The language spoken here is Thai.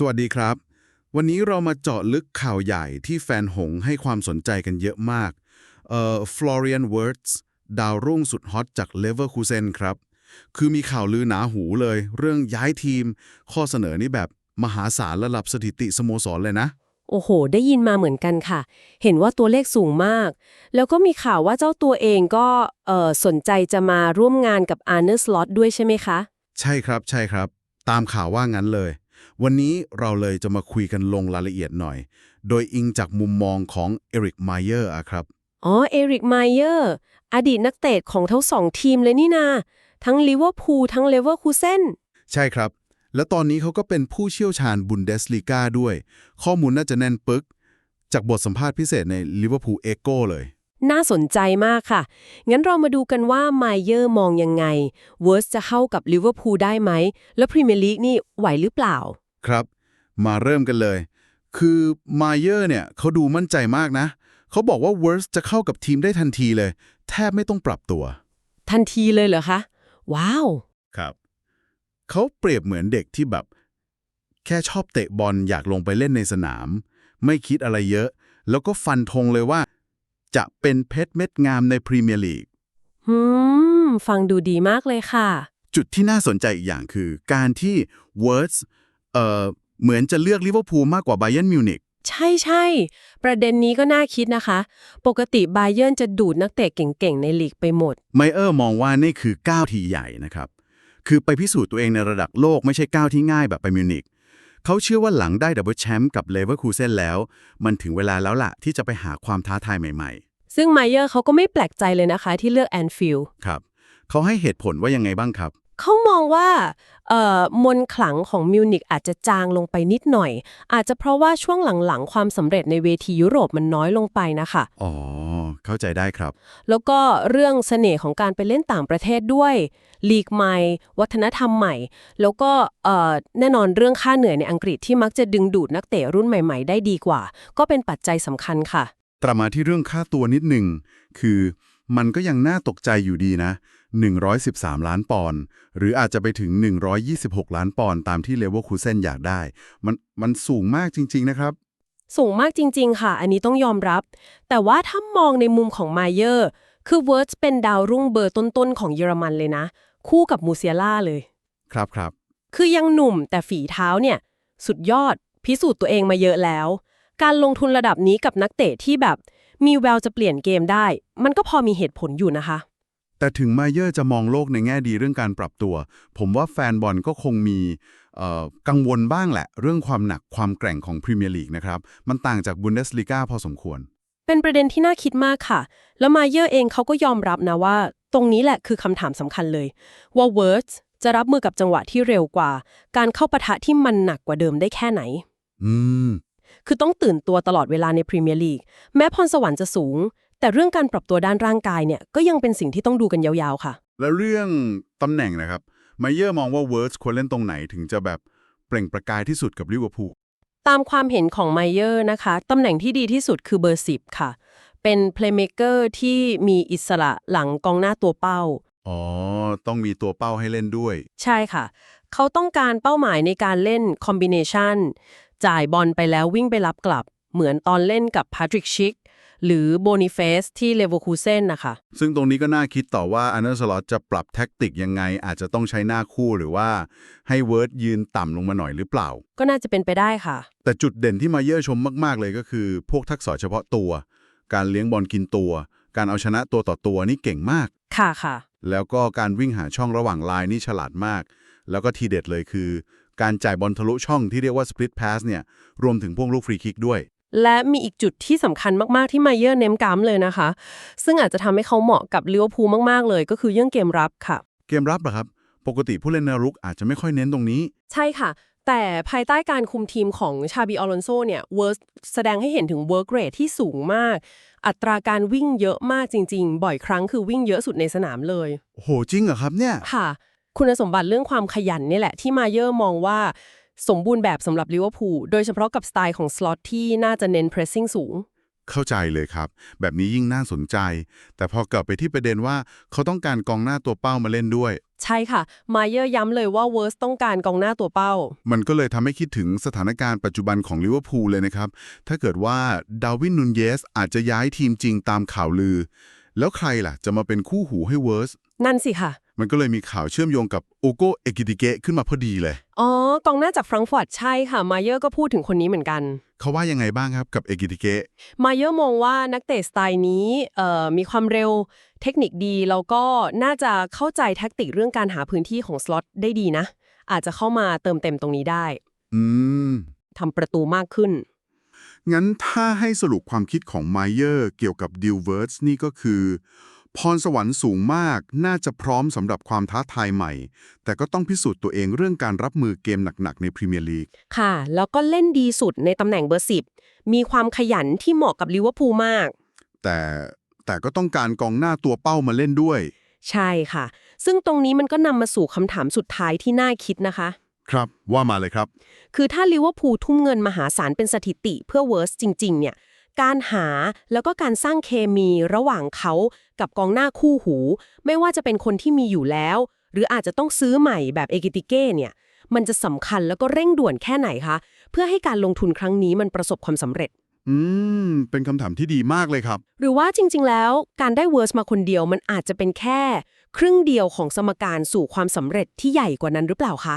สวัสดีครับ วันนี้เรามาเจาะลึกข่าวใหญ่ที่แฟนหงส์ให้ความสนใจกันเยอะมากเอ่อ Florian Wirtz ดาวรุ่งสุดฮอตจาก Leverkusen ครับ คือมีข่าวลือหนาหูเลย เรื่องย้ายทีม ข้อเสนอนี่แบบมหาศาลระดับสถิติสโมสรเลยนะ โอ้โห ได้ยินมาเหมือนกันค่ะ เห็นว่าตัวเลขสูงมาก แล้วก็มีข่าวว่าเจ้าตัวเองก็เอ่อสนใจจะมาร่วมงานกับอาร์เนสลอตด้วยใช่ไหมคะ ใช่ครับใช่ครับ ตามข่าวว่างั้นเลย วันนี้เราเลยจะมาคุยกันลงรายละเอียดหน่อย โดยอิงจากมุมมองของเอริกไมเยอร์อะครับ อ๋อ เอริกไมเยอร์ อดีตนักเตะของทั้งสองทีมเลยนี่นา ทั้งลิเวอร์พูลทั้งเลเวอร์คูเซนใช่ครับ แล้วตอนนี้เขาก็เป็นผู้เชี่ยวชาญบุนเดสลีกาด้วย ข้อมูลน่าจะแน่นปึก จากบทสัมภาษณ์พิเศษในลิเวอร์พูลเอโกเลย น่าสนใจมากค่ะ งั้นเรามาดูกันว่าไมเยอร์มองยังไงเวิร์สจะเข้ากับลิเวอร์พูลได้ไหม แล้วพรีเมียร์ลีกนี่ไหวหรือเปล่า ครับ มาเริ่มกันเลย คือมาเยอร์เนี่ยเขาดูมั่นใจมากนะ เขาบอกว่าเวิร์สจะเข้ากับทีมได้ทันทีเลย แทบไม่ต้องปรับตัว ทันทีเลยเหรอคะ ว้าว ครับ เขาเปรียบเหมือนเด็กที่แบบ แค่ชอบเตะบอลอยากลงไปเล่นในสนาม ไม่คิดอะไรเยอะ แล้วก็ฟันธงเลยว่า จะเป็นเพชรเม็ดงามในพรีเมียร์ลีกอืม ฟังดูดีมากเลยค่ะ จุดที่น่าสนใจอีกอย่างคือการที่เวิร์สเอ่อเหมือนจะเลือกลิเวอร์พูลมากกว่าไบ e ย r n นมิวนิกใช่ใช่ประเด็นนี้ก็น่าคิดนะคะ ปกติบาเยิร์นจะดูดนักเตะเก่งๆ ในลีกไปหมด ไมเออร์มองว่านี่คือก้าวที่ใหญ่นะครับ คือไปพิสูจน์ตัวเองในระดับโลกไม่ใช่ก้าวที่ง่ายแบบไปมิวนิก เขาเชื่อว่าหลังได้ดับเบิลแชมป์กับเลเวอร์คูเซนแล้ว มันถึงเวลาแล้วล่ะที่จะไปหาความท้าทายใหม่ซึ่งไมเยอร์เขาก็ไม่แปลกใจเลยนะคะที่เลือกแอนฟิลด์ๆครับเขาให้เหตุผลว่ายังไงบ้างครับ เขามองว่าเอ่อมนต์ขลังของมิวนิกอาจจะจางลงไปนิดหน่อย อาจจะเพราะว่าช่วงหลังๆ ความสำเร็จในเวทียุโรปมันน้อยลงไปนะคะ อ๋อ เข้าใจได้ครับ แล้วก็เรื่องเสน่ห์ของการไปเล่นต่างประเทศด้วยลีกใหม่ วัฒนธรรมใหม่ แล้วก็เอ่อแน่นอนเรื่องค่าเหนื่อยในอังกฤษที่มักจะดึงดูดนักเตะรุ่นใหม่ๆ ได้ดีกว่า ก็เป็นปัจจัยสำคัญค่ะ ตรามาที่เรื่องค่าตัวนิดหนึ่งคือมันก็ยังน่าตกใจอยู่ดีนะ 113 ล้านปอนด์หรืออาจจะไปถึง 126 ล้านปอนด์ตามที่เลเวอร์คูเซนอยากได้ มันมันสูงมากจริง ๆ นะครับ สูงมากจริง ๆ ค่ะ อันนี้ต้องยอมรับ แต่ว่าถ้ามองในมุมของไมเยอร์คือเวิร์ดเป็นดาวรุ่งเบอร์ต้น ๆ ของเยอรมันเลยนะ คู่กับมูเซียล่าเลย ครับครับ คือยังหนุ่มแต่ฝีเท้าเนี่ย สุดยอด พิสูจน์ตัวเองมาเยอะแล้ว การลงทุนระดับนี้กับนักเตะที่แบบ มีแววจะเปลี่ยนเกมได้ มันก็พอมีเหตุผลอยู่นะคะ แต่ถึงมาเยอร์จะมองโลกในแง่ดีเรื่องการปรับตัว ผมว่าแฟนบอลก็คงมีเอ่อกังวลบ้างแหละ เรื่องความหนักความแกร่งของพรีเมียร์ลีกนะครับ มันต่างจากบุนเดสลีกาพอสมควร เป็นประเด็นที่น่าคิดมากค่ะ แล้วมาเยอร์เองเขาก็ยอมรับนะว่า ตรงนี้แหละคือคำถามสำคัญเลย ว่าเวิร์ดจะรับมือกับจังหวะที่เร็วกว่า การเข้าปะทะที่มันหนักกว่าเดิมได้แค่ไหน อืมคือต้องตื่นตัวตลอดเวลาในพรีเมียร์ลีกแม้พรสวรรค์จะสูง แต่เรื่องการปรับตัวด้านร่างกายเนี่ยก็ยังเป็นสิ่งที่ต้องดูกันยาวๆค่ะ แล้วเรื่องตำแหน่งนะครับมาเยอร์มองว่าเวิร์สควรเล่นตรงไหนถึงจะแบบเปล่งประกายที่สุดกับลิเวอร์พูลตามความเห็นของไมเยอร์นะคะ ตำแหน่งที่ดีที่สุดคือเบอร์10ค่ะ เป็นเพลย์เม k เกอร์ที่มีอิสระหลังกองหน้าตัวเป้า อ๋อ ต้องมีตัวเป้าให้เล่นด้วย ใช่ค่ะ เขาต้องการเป้าหมายในการเล่นคอมบิเนชันจ่ายบอลไปแล้ววิ่งไปรับกลับ เหมือนตอนเล่นกับพาทริกชิก หรือโบนิเฟสที่เลเวอร์คูเซนนะคะ ซึ่งตรงนี้ก็น่าคิดต่อว่าอันเดอร์สล็อตจะปรับแท็กติกยังไง อาจจะต้องใช้หน้าคู่หรือว่าให้เวิร์ดยืนต่ำลงมาหน่อยหรือเปล่า ก็น่าจะเป็นไปได้ค่ะ แต่จุดเด่นที่มาเยอร์ชมมากๆเลยก็คือ พวกทักษะเฉพาะตัว การเลี้ยงบอลกินตัว การเอาชนะตัวต่อตัวนี่เก่งมาก ค่ะค่ะ แล้วก็การวิ่งหาช่องระหว่างลายนี่ฉลาดมาก แล้วก็ทีเด็ดเลยคือ การจ่ายบอลทะลุช่องที่เรียกว่า split pass เนี่ยรวมถึงพวกลูกฟรีคิกด้วย และมีอีกจุดที่สำคัญมากๆที่ไมเยอร์เน้นย้ำเลยนะคะ ซึ่งอาจจะทำให้เขาเหมาะกับลิเวอร์พูลมากๆเลย ก็คือเรื่องเกมรับค่ะ เกมรับเหรอครับ ปกติผู้เล่นแนวรุกอาจจะไม่ค่อยเน้นตรงนี้ ใช่ค่ะ แต่ภายใต้การคุมทีมของชาบีออลอนโซเนี่ยเวิร์สแสดงให้เห็นถึงเวิร์กเรทที่สูงมาก อัตราการวิ่งเยอะมากจริง ๆ บ่อยครั้งคือวิ่งเยอะสุดในสนามเลยโอ้โหจริงเหรอครับเนี่ยค่ะ คุณสมบัติเรื่องความขยันนี่แหละที่มาเยอร์มองว่า สมบูรณ์แบบสำหรับลิเวอร์พูลโดยเฉพาะกับสไตล์ของสล็อตที่น่าจะเน้นเพรสซิ่งสูง เข้าใจเลยครับ แบบนี้ยิ่งน่าสนใจ แต่พอกลับไปที่ประเด็นว่าเขาต้องการกองหน้าตัวเป้ามาเล่นด้วย ใช่ค่ะ มาเยอร์ย้ำเลยว่าเวิร์สต้องการกองหน้าตัวเป้า มันก็เลยทำให้คิดถึงสถานการณ์ปัจจุบันของลิเวอร์พูลเลยนะครับ ถ้าเกิดว่าดาร์วินนูนเยสอาจจะย้ายทีมจริงตามข่าวลือ แล้วใครล่ะ จะมาเป็นคู่หูให้เวิร์ส นั่นสิค่ะ มันก็เลยมีข่าวเชื่อมโยงกับโอโกเอกิติเกะขึ้นมาพอดีเลย อ๋อกองหน้าจากฟรังก์ฟอร์ตใช่ค่ะ มาเยอร์ก็พูดถึงคนนี้เหมือนกัน เขาว่ายังไงบ้างครับกับเอกิติเกะ มาเยอร์มองว่านักเตะสไตล์นี้เอ่อมีความเร็วเทคนิคดี แล้วก็น่าจะเข้าใจแท็กติกเรื่องการหาพื้นที่ของสล็อตได้ดีนะ อาจจะเข้ามาเติมเต็มตรงนี้ได้ อืมทำประตูมากขึ้น งั้นถ้าให้สรุปความคิดของไมเยอร์เกี่ยวกับดิลเวิร์สนี่ก็คือ พรสวรรค์สูงมากน่าจะพร้อมสำหรับความท้าทายใหม่ แต่ก็ต้องพิสูจน์ตัวเองเรื่องการรับมือเกมหนักๆ ในพรีเมียร์ลีก ค่ะ แล้วก็เล่นดีสุดในตำแหน่งเบอร์สิบมีความขยันที่เหมาะกับลิเวอร์พูลมาก แต่แต่ก็ต้องการกองหน้าตัวเป้ามาเล่นด้วย ใช่ค่ะ ซึ่งตรงนี้มันก็นำมาสู่คำถามสุดท้ายที่น่าคิดนะคะ ครับว่ามาเลยครับ คือถ้าลิเวอร์พูลทุ่มเงินมหาศาลเป็นสถิติเพื่อเวิร์สจริง ๆ เนี่ย การหาแล้วก็การสร้างเคมีระหว่างเขากับกองหน้าคู่หู ไม่ว่าจะเป็นคนที่มีอยู่แล้ว หรืออาจจะต้องซื้อใหม่แบบเอกิติเก้เนี่ย มันจะสำคัญแล้วก็เร่งด่วนแค่ไหนคะ เพื่อให้การลงทุนครั้งนี้มันประสบความสำเร็จ อืม เป็นคำถามที่ดีมากเลยครับ หรือว่าจริง ๆ แล้วการได้เวิร์สมาคนเดียวมันอาจจะเป็นแค่ ครึ่งเดียวของสมการสู่ความสำเร็จที่ใหญ่กว่านั้นหรือเปล่าคะ